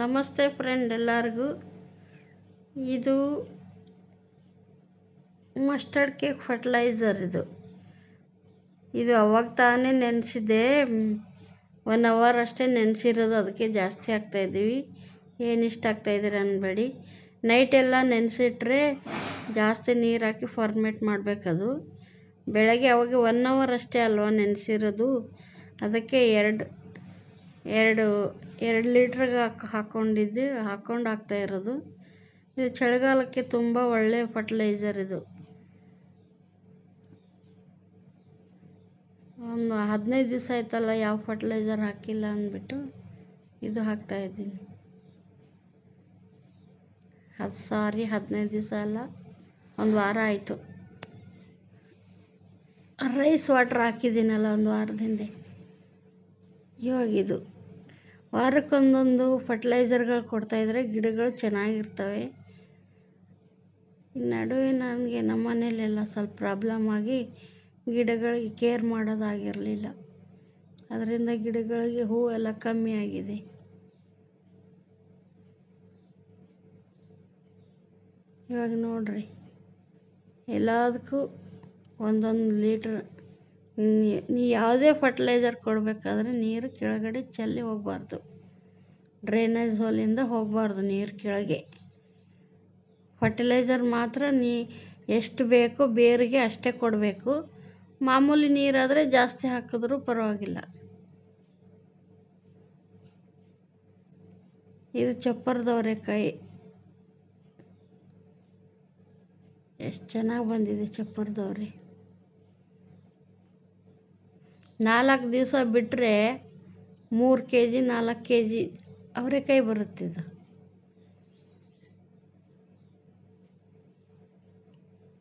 ನಮಸ್ತೆ ಫ್ರೆಂಡ್ ಎಲ್ಲರಿಗೂ. ಇದು ಮಸ್ಟರ್ಡ್ ಕೇಕ್ ಫರ್ಟಿಲೈಸರ್ ಇದು. ಇದು ಅವಾಗ ತಾನೇ ನೆನೆಸಿದ್ದೆ ಒನ್ ಅವರ್ ಅಷ್ಟೇ ನೆನೆಸಿರೋದು, ಅದಕ್ಕೆ ಜಾಸ್ತಿ ಆಗ್ತಾಯಿದ್ದೀವಿ ಏನು ಇಷ್ಟು ಹಾಕ್ತಾಯಿದ್ದೀರ ಅನ್ಬೇಡಿ. ನೈಟೆಲ್ಲ ನೆನೆಸಿಟ್ರೆ ಜಾಸ್ತಿ ನೀರು ಹಾಕಿ ಫಾರ್ಮೇಟ್ ಮಾಡಬೇಕದು. ಬೆಳಗ್ಗೆ ಅವಾಗ ಒನ್ ಅವರ್ ಅಷ್ಟೇ ಅಲ್ವಾ ನೆನೆಸಿರೋದು. ಅದಕ್ಕೆ ಎರಡು ಎರಡು ಎರಡು ಲೀಟ್ರಿಗೆ ಹಾಕಿ ಹಾಕ್ಕೊಂಡಿದ್ದು ಹಾಕ್ಕೊಂಡು ಹಾಕ್ತಾ ಇರೋದು. ಇದು ಚಳಿಗಾಲಕ್ಕೆ ತುಂಬ ಒಳ್ಳೆಯ ಫರ್ಟಿಲೈಸರ್ ಇದು. ಒಂದು ಹದಿನೈದು ದಿವಸ ಆಯ್ತಲ್ಲ ಯಾವ ಫರ್ಟಿಲೈಸರ್ ಹಾಕಿಲ್ಲ ಅಂದ್ಬಿಟ್ಟು ಇದು ಹಾಕ್ತಾ ಇದ್ದೀನಿ. ಹತ್ತು ಸಾರಿ, ಹದಿನೈದು ದಿವಸ ಅಲ್ಲ, ಒಂದು ವಾರ ಆಯಿತು. ರೈಸ್ ವಾಟ್ರ್ ಹಾಕಿದ್ದೀನಲ್ಲ ಒಂದು ವಾರದ ಹಿಂದೆ ಇವಾಗಿದು ವಾರಕ್ಕೊಂದೊಂದು ಫರ್ಟಿಲೈಸರ್ಗಳು ಕೊಡ್ತಾಯಿದ್ದರೆ ಗಿಡಗಳು ಚೆನ್ನಾಗಿರ್ತವೆ. ಈ ನಡುವೆ ನನಗೆ ನಮ್ಮ ಮನೆಯಲ್ಲೆಲ್ಲ ಸ್ವಲ್ಪ ಪ್ರಾಬ್ಲಮ್ ಆಗಿ ಗಿಡಗಳಿಗೆ ಕೇರ್ ಮಾಡೋದಾಗಿರಲಿಲ್ಲ. ಅದರಿಂದ ಗಿಡಗಳಿಗೆ ಹೂವೆಲ್ಲ ಕಮ್ಮಿ ಆಗಿದೆ. ಇವಾಗ ನೋಡಿರಿ, ಎಲ್ಲದಕ್ಕೂ ಒಂದೊಂದು ಲೀಟ್ರ್ ನೀ ಯಾವುದೇ ಫರ್ಟಿಲೈಸರ್ ಕೊಡಬೇಕಾದ್ರೆ ನೀರು ಕೆಳಗಡೆ ಚೆಲ್ಲಿ ಹೋಗಬಾರ್ದು. ಡ್ರೈನೇಜ್ ಹೋಲಿಂದ ಹೋಗಬಾರ್ದು ನೀರು ಕೆಳಗೆ. ಫರ್ಟಿಲೈಸರ್ ಮಾತ್ರ ನೀ ಎಷ್ಟು ಬೇಕೋ ಬೇರಿಗೆ ಅಷ್ಟೇ ಕೊಡಬೇಕು. ಮಾಮೂಲಿ ನೀರಾದರೆ ಜಾಸ್ತಿ ಹಾಕಿದ್ರೂ ಪರವಾಗಿಲ್ಲ. ಇದು ಚಪ್ಪರದವರೆಕಾಯಿ ಎಷ್ಟು ಚೆನ್ನಾಗಿ ಬಂದಿದೆ ಚಪ್ಪರದವ್ರೆ ನಾಲ್ಕು ದಿವಸ ಬಿಟ್ಟರೆ ಮೂರು ಕೆ ಜಿ ನಾಲ್ಕು ಕೆ ಜಿ ಅವರೆಕಾಯಿ ಬರುತ್ತಿದ್ದು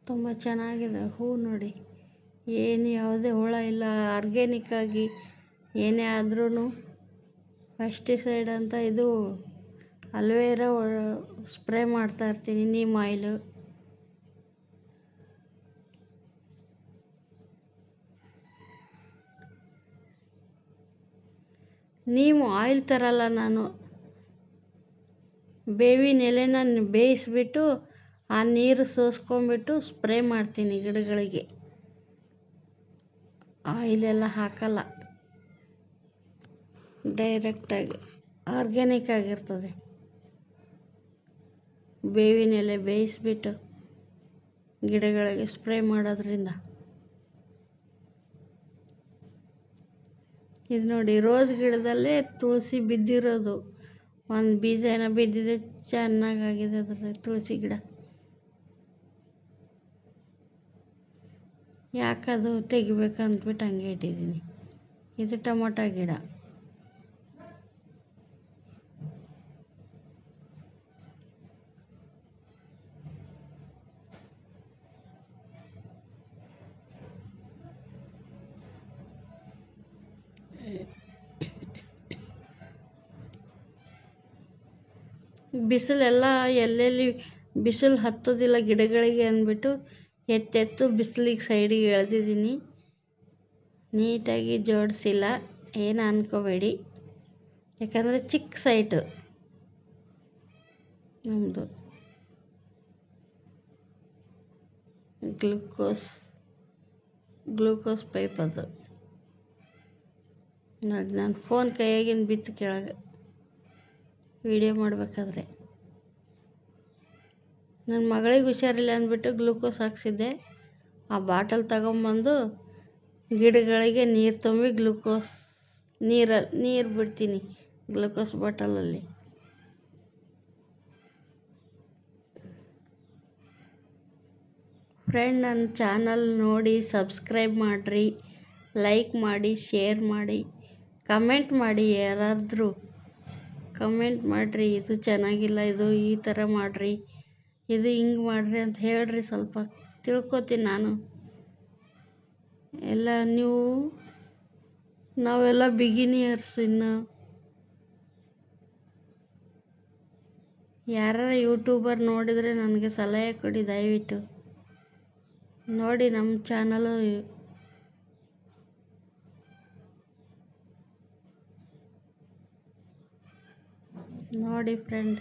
ತುಂಬ ಚೆನ್ನಾಗಿದೆ, ಹೂ ನೋಡಿ. ಏನು ಯಾವುದೇ ಹುಳ ಇಲ್ಲ ಆರ್ಗ್ಯಾನಿಕ್ಕಾಗಿ ಏನೇ ಆದ್ರೂ ಪೆಸ್ಟಿಸೈಡ್ ಅಂತ ಇದು ಅಲ್ವೇರಾ ಸ್ಪ್ರೇ ಮಾಡ್ತಾಯಿರ್ತೀನಿ ನೀಮ್ ಆಯಿಲು. ನೀಮು ಆಯಿಲ್ ತರಲ್ಲ ನಾನು. ಬೇವಿನ ಎಲೆನ ಬೇಯಿಸ್ಬಿಟ್ಟು ಆ ನೀರು ಸೋಸ್ಕೊಂಬಿಟ್ಟು ಸ್ಪ್ರೇ ಮಾಡ್ತೀನಿ ಗಿಡಗಳಿಗೆ. ಆಯಿಲೆಲ್ಲ ಹಾಕಲ್ಲ. ಡೈರೆಕ್ಟಾಗಿ ಆರ್ಗ್ಯಾನಿಕ್ ಆಗಿರ್ತದೆ. ಬೇವಿನ ಎಲೆ ಬೇಯಿಸ್ಬಿಟ್ಟು ಗಿಡಗಳಿಗೆ ಸ್ಪ್ರೇ ಮಾಡೋದ್ರಿಂದ. ಇದು ನೋಡಿ, ರೋಸ್ ಗಿಡದಲ್ಲೇ ತುಳಸಿ ಬಿದ್ದಿರೋದು. ಒಂದು ಬೀಜ ಏನ ಬಿದ್ದಿದೆ, ಚೆನ್ನಾಗಾಗಿದೆ ಅದರಲ್ಲಿ ತುಳಸಿ ಗಿಡ. ಯಾಕದು ತೆಗಿಬೇಕಂದ್ಬಿಟ್ಟು ಹಂಗೆ ಇಟ್ಟಿದ್ದೀನಿ. ಇದು ಟೊಮೊಟೊ ಗಿಡ. ಬಿಸಿಲೆಲ್ಲ ಎಲ್ಲೆಲ್ಲಿ ಬಿಸಿಲು ಹತ್ತೋದಿಲ್ಲ ಗಿಡಗಳಿಗೆ ಅಂದ್ಬಿಟ್ಟು ಎತ್ತೆತ್ತು ಬಿಸಿಲಿಗೆ ಸೈಡಿಗೆ ಎಳೆದಿದ್ದೀನಿ. ನೀಟಾಗಿ ಜೋಡಿಸಿಲ್ಲ. ಏನು ಅನ್ಕೋಬೇಡಿ. ಯಾಕಂದರೆ ಚಿಕ್ಕ ಸೈಟು. ನಮ್ಮದು ಗ್ಲುಕೋಸ್, ಗ್ಲೂಕೋಸ್ ಪೈಪ್ ಅದು. ನೋಡಿ, ನಾನು ಫೋನ್ ಕೈಯಾಗಿನ ಬಿತ್ತು ಕೆಳಗೆ. ವಿಡಿಯೋ ಮಾಡಬೇಕಾದ್ರೆ. ನನ್ನ ಮಗಳಿಗೆ ಹುಷಾರಿಲ್ಲ ಅಂದ್ಬಿಟ್ಟು ಗ್ಲೂಕೋಸ್ ಹಾಕ್ಸಿದ್ದೆ. ಆ ಬಾಟಲ್ ತಗೊಂಬಂದು ಗಿಡಗಳಿಗೆ ನೀರು ತುಂಬಿ ಗ್ಲೂಕೋಸ್, ನೀರ, ನೀರು ಬಿಡ್ತೀನಿ ಗ್ಲೂಕೋಸ್ ಬಾಟಲಲ್ಲಿ. ಫ್ರೆಂಡ್ ನನ್ನ ಚಾನಲ್ ನೋಡಿ ಸಬ್ಸ್ಕ್ರೈಬ್ ಮಾಡಿರಿ, ಲೈಕ್ ಮಾಡಿ, ಶೇರ್ ಮಾಡಿ, ಕಮೆಂಟ್ ಮಾಡಿ ಯಾರಾದರೂ ಕಮೆಂಟ್ ಮಾಡಿರಿ, ಇದು ಚೆನ್ನಾಗಿಲ್ಲ, ಇದು ಈ ಥರ ಮಾಡಿರಿ, ಇದು ಹಿಂಗೆ ಮಾಡಿರಿ ಅಂತ ಹೇಳಿರಿ ಸ್ವಲ್ಪ, ತಿಳ್ಕೊತೀನಿ ನಾನು. ಎಲ್ಲ ನೀವು, ನಾವೆಲ್ಲ ಬಿಗಿನಿಯರ್ಸ್ ಇನ್ನು. ಯಾರು ಯೂಟ್ಯೂಬರ್ ನೋಡಿದರೆ ನನಗೆ ಸಲಹೆ ಕೊಡಿ ದಯವಿಟ್ಟು. ನೋಡಿ ನಮ್ಮ ಚಾನಲು ನೋಡಿ ಫ್ರೆಂಡ್